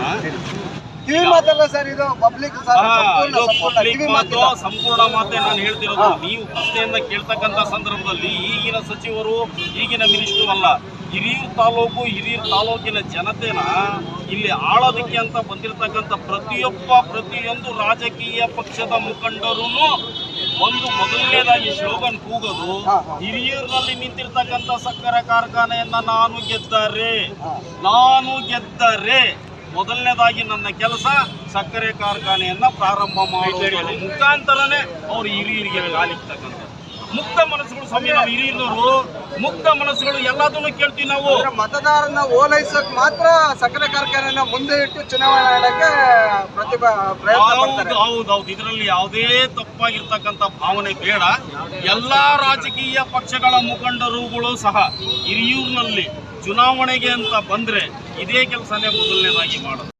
ಮಾತನ್ನ ಟಿವಿ ಮಾತಲ್ಲ ಸರ್ ಇದು ಪಬ್ಲಿಕ್ ಸರ್ ಸಂಪೂರ್ಣ ಮಾತು ನಾನು ಹೇಳ್ತಿರೋದು. ನೀವು ಪ್ರಶ್ನೆಯನ್ನ ಕೇಳ್ತಕ್ಕಂತ ಸಂದರ್ಭದಲ್ಲಿ ಈಗಿನ ಸಚಿವರು ಈಗಿನ ಮಿನಿಸ್ಟರ್ ಅಲ್ಲ ಹಿರಿಯೂರು ತಾಲೂಕು ಹಿರಿಯೂರು ತಾಲೂಕಿನ ಜನತೆನ ಇಲ್ಲಿ ಆಳೋದಕ್ಕೆ ಅಂತ ಬಂದಿರತಕ್ಕಂಥ ಪ್ರತಿಯೊಬ್ಬ ಪ್ರತಿಯೊಂದು ರಾಜಕೀಯ ಪಕ್ಷದ ಮುಖಂಡರೂ ಒಂದು ಮೊದಲನೇದಾಗಿ ಶ್ಲೋಗನ್ ಕೂಗೋದು ಹಿರಿಯೂರಿನಲ್ಲಿ ನಿಂತಿರ್ತಕ್ಕಂಥ ಸಕ್ಕರೆ ಕಾರ್ಖಾನೆಯನ್ನ ನಾನು ಗೆದ್ದರೆ ನಾನು ಗೆದ್ದರೆ ಮೊದಲನೇದಾಗಿ ನನ್ನ ಕೆಲಸ ಸಕ್ಕರೆ ಕಾರ್ಖಾನೆಯನ್ನ ಪ್ರಾರಂಭ ಮಾಡುವುದರ ಮುಖಾಂತರನೇ ಅವ್ರು ಹಿರಿಯರಿಗೆ ಕಾಲಿಕ್ತಕ್ಕಂಥ ಮುಕ್ತ ಮನಸ್ಸುಗಳು ಸ್ವಾಮಿ ನಾವು ಹಿರಿಯರು ಮುಕ್ತ ಮನಸ್ಸುಗಳು ಎಲ್ಲದನ್ನು ಕೇಳ್ತೀವಿ ನಾವು. ಮತದಾರನ ಓಲೈಸಕ್ ಮಾತ್ರ ಸಕ್ಕರೆ ಕಾರ್ಖಾನೆನ ಮುಂದೆ ಇಟ್ಟು ಚುನಾವಣೆ ಆಡಕ್ಕೆ ಪ್ರತಿಭಾ ಹೌದು ಹೌದು. ಇದರಲ್ಲಿ ಯಾವುದೇ ತಪ್ಪಾಗಿರ್ತಕ್ಕಂಥ ಭಾವನೆ ಬೇಡ. ಎಲ್ಲಾ ರಾಜಕೀಯ ಪಕ್ಷಗಳ ಮುಖಂಡರುಗಳು ಸಹ ಹಿರಿಯೂರಿನಲ್ಲಿ ಚುನಾವಣೆಗೆ ಅಂತ ಬಂದ್ರೆ ಇದೇ ಕೆಲಸನೇ ಮೊದಲನೇದಾಗಿ ಮಾಡೋದು.